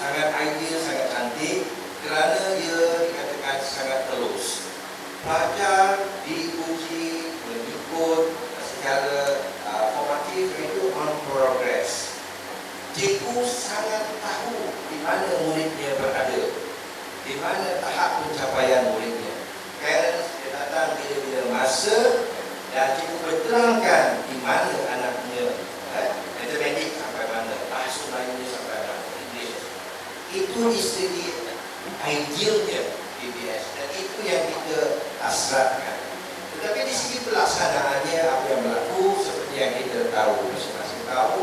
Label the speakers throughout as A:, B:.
A: sangat ideal, sangat cantik kerana ia dikatakan sangat telus. Pelajar diuji mengikut secara uh, formatif itu on progress. Cikgu sangat tahu di mana muridnya berada, di mana tahap pencapaian muridnya. Parents dia datang bila-bila masa dan cikgu berterangkan di mana anaknya eh, matematik sampai mana, bahasa Melayu sampai mana, English. Itu isteri idealnya PBS dan itu yang kita hasratkan. Tetapi di segi pelaksanaannya apa yang berlaku seperti yang kita tahu, masing-masing tahu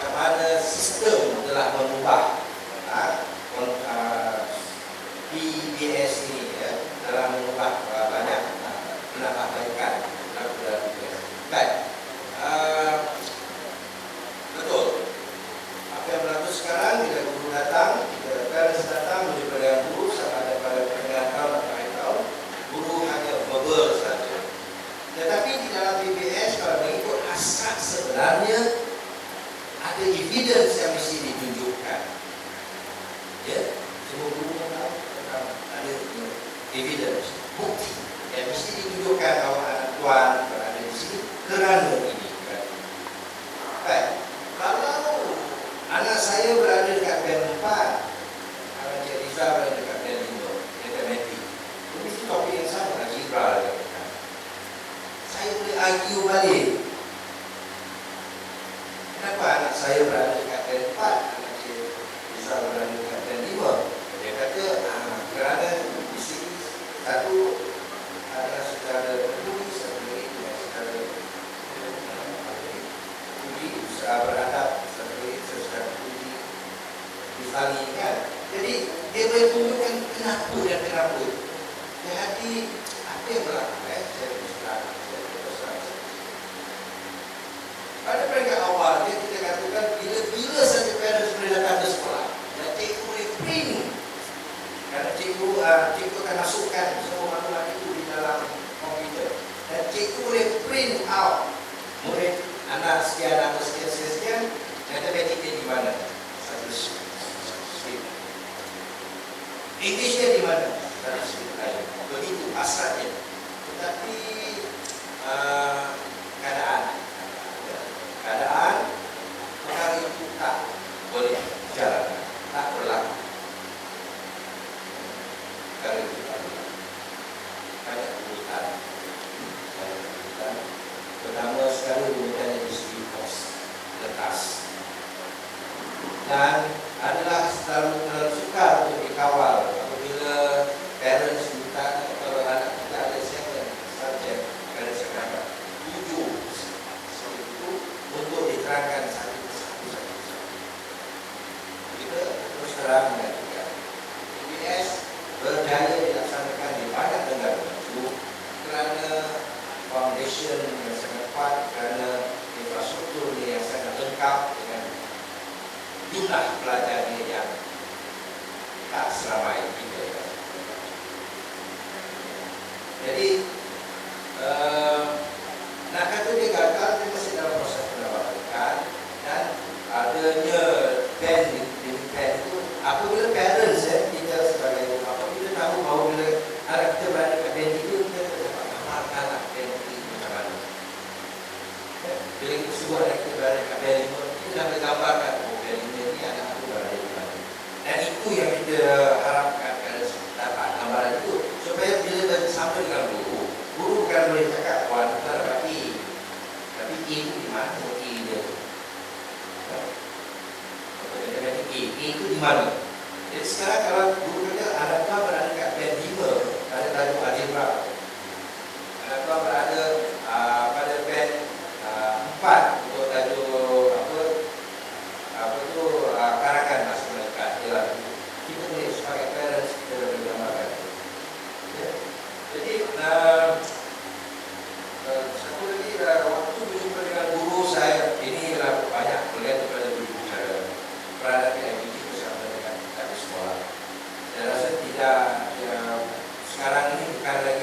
A: macam mana sistem telah mengubah ha, uh, PBS ini ya, telah mengubah uh, banyak uh, penambahbaikan dalam PBS. Baik. Uh, betul. Apa yang berlaku sekarang bila guru datang, bila parents datang menjumpa dengan guru sama ada pada pertengahan tahun atau akhir tahun, guru hanya verbal saja. Tetapi di dalam PBS kalau mengikut hasrat sebenarnya ada evidence yang mesti ditunjukkan. Ya, semua guru yang tahu tentang ada evidence, bukti yang mesti ditunjukkan bahawa anak tuan berada di sini kerana ini. Baik, kalau anak saya berada dekat band 4, anak Cik Riza berada dekat band 5, matematik. Itu mesti topik yang sama, algebra katakan. Saya boleh argue balik. Kenapa anak saya berada dekat band 4, anak Cik Riza berada dekat band 5? Dia kata, ah, kerana di sini satu adalah secara satu lagi dengan secara uji usaha beradab seperti sesuatu uji misalnya kan jadi dia boleh tunjukkan kenapa dan kenapa. Jadi apa yang berlaku eh? Saya terang saya pada peringkat awal dia kita katakan bila-bila saja parents boleh datang ke sekolah dan cikgu boleh print kerana cikgu uh, cikgu akan masukkan semua maklumat itu di dalam komputer dan cikgu boleh print out murid anak sekian, anak sekian, sekian, sekian matematiknya di mana? satu skrip Englishnya di mana? satu skrip lain begitu hasratnya tetapi uh, keadaan keadaan perkara itu tak boleh jalan tak berlaku perkara itu tak berlaku banyak kebutuhan banyak kebutuhan pertama sekali kebutuhan dari segi kos letas dan adalah selalu terlalu sukar untuk dikawal apabila parents minta kalau anak kita ada second subject pada sekarang. Seperti itu untuk diterangkan satu satu persatu kita terus terang mengatakan PBS berjaya dilaksanakan di banyak negara maju kerana foundation yang sangat kuat kerana infrastruktur yang sangat lengkap dengan jumlah pelajarnya yang tak seramai kita. Jadi uh, nak kata dia gagal dia masih dalam proses pendapat dan adanya band di, di band itu apabila parents eh, kita sebagai apabila tahu bahawa bila anak kita berada kat band itu kita dapat gambarkan lah band itu macam mana Ya, bila kita suruh anak kita berada kat band itu kita dah boleh gambarkan oh band ini ni anak aku berada di mana dan itu yang kita harapkan parents dapat gambaran itu supaya bila kita sampai dengan guru guru bukan boleh cakap wah kita dapat E tapi E itu di mana E dia matematik E. E itu di mana? Jadi sekarang kalau guru kata anak kau berada kat band 5 pada tajuk algebra. Anak kau berada uh, pada band uh, 4 untuk tajuk apa apa tu uh, karangan bahasa mereka ialah kita boleh sebagai parents kita boleh gambarkan. Ya. Jadi uh, uh, satu lagi uh, waktu berjumpa dengan guru saya ini adalah banyak melihat kepada guru saya berada di IBG bersama dengan kami sekolah. Saya rasa tidak ya, sekarang